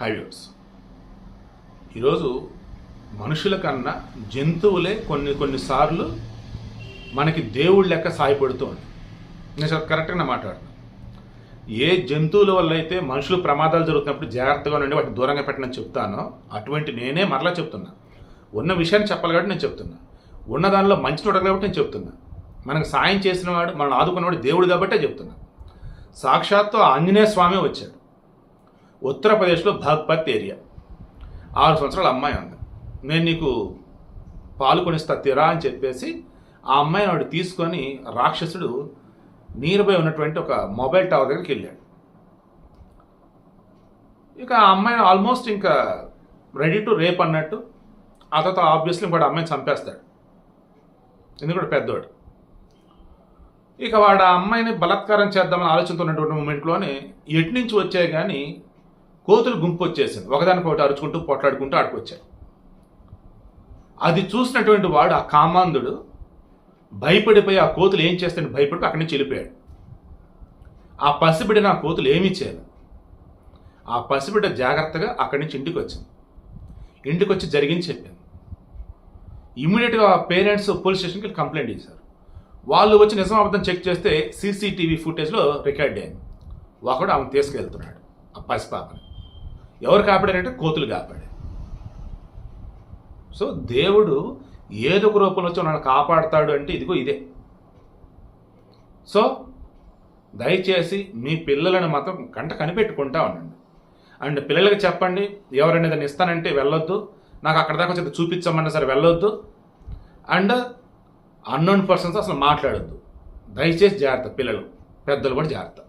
హైవ్యూర్స్ ఈరోజు మనుషుల కన్నా జంతువులే కొన్ని కొన్నిసార్లు మనకి దేవుళ్ళ లెక్క సాయపడుతూ ఉంది నేను కరెక్ట్గా మాట్లాడుతున్నాను ఏ జంతువుల వల్ల అయితే మనుషులు ప్రమాదాలు జరుగుతున్నప్పుడు జాగ్రత్తగా ఉండి వాటిని దూరంగా పెట్టనని చెప్తానో అటువంటి నేనే మరలా చెప్తున్నా. ఉన్న విషయాన్ని చెప్పాలి కాబట్టి నేను చెప్తున్నా. ఉన్న దానిలో మంచి చూడాలి కాబట్టి నేను చెప్తున్నా. మనకు సాయం చేసిన వాడు మనల్ని ఆదుకున్నవాడు దేవుడు కాబట్టే చెప్తున్నా. సాక్షాత్తు ఆంజనేయ స్వామి వచ్చాడు. ఉత్తరప్రదేశ్లో భాగ్పత్ ఏరియా. ఆరు సంవత్సరాల అమ్మాయి ఉంది. నేను నీకు పాల్గొనిస్తా తీరా అని చెప్పేసి ఆ అమ్మాయిని వాడు తీసుకొని రాక్షసుడు నియర్బై ఉన్నటువంటి ఒక మొబైల్ టవర్ దగ్గరికి వెళ్ళాడు. ఇక ఆ అమ్మాయిని ఆల్మోస్ట్ ఇంకా రెడీ టు రేప్ అన్నట్టు. ఆ తర్వాత ఆబ్వియస్లీ ఇంకోటి అమ్మాయిని చంపేస్తాడు. ఎందుకంటే పెద్దవాడు ఇక వాడు ఆ అమ్మాయిని బలాత్కారం చేద్దామని ఆలోచనతో ఉన్నటువంటి మూమెంట్లోనే ఎటు నుంచి వచ్చాయి కానీ కోతులు గుంపు వచ్చేసింది ఒకదానికి ఒకటి అరుచుకుంటూ పొట్లాడుకుంటూ ఆడుకొచ్చాయి అది చూసినటువంటి వాడు ఆ కామాంధుడు భయపడిపోయి ఆ కోతులు ఏం చేస్తాడని భయపడి అక్కడి నుంచి వెళ్ళిపోయాడు. ఆ పసిబిడ నా కోతులు ఏమి ఇచ్చారు ఆ పసిబిడ్డ జాగ్రత్తగా అక్కడి నుంచి ఇంటికి వచ్చింది ఇంటికి వచ్చి జరిగింది చెప్పింది. ఇమీడియట్గా పేరెంట్స్ పోలీస్ స్టేషన్కి కంప్లైంట్ చేశారు. వాళ్ళు వచ్చి నిజం అబద్ధం చెక్ చేస్తే సీసీటీవీ ఫుటేజ్లో రికార్డ్ అయింది. ఒకడు ఆమె తీసుకెళ్తున్నాడు ఆ పసిపాపని. ఎవరు కాపాడారంటే కోతులు కాపాడారు. సో దేవుడు ఏదో ఒక రూపంలో వచ్చి నన్ను కాపాడతాడు అంటే ఇదిగో ఇదే. సో దయచేసి మీ పిల్లలను మాత్రం కంట కనిపెట్టుకుంటా ఉండండి. అండ్ పిల్లలకి చెప్పండి ఎవరైనా ఏదైనా ఇస్తానంటే వెళ్ళొద్దు. నాకు అక్కడ దాకా వచ్చి చూపించమన్నా సరే వెళ్ళొద్దు. అండ్ అన్నోన్ పర్సన్స్ అసలు మాట్లాడొద్దు. దయచేసి జాగ్రత్త పిల్లలు పెద్దలు కూడా జాగ్రత్త.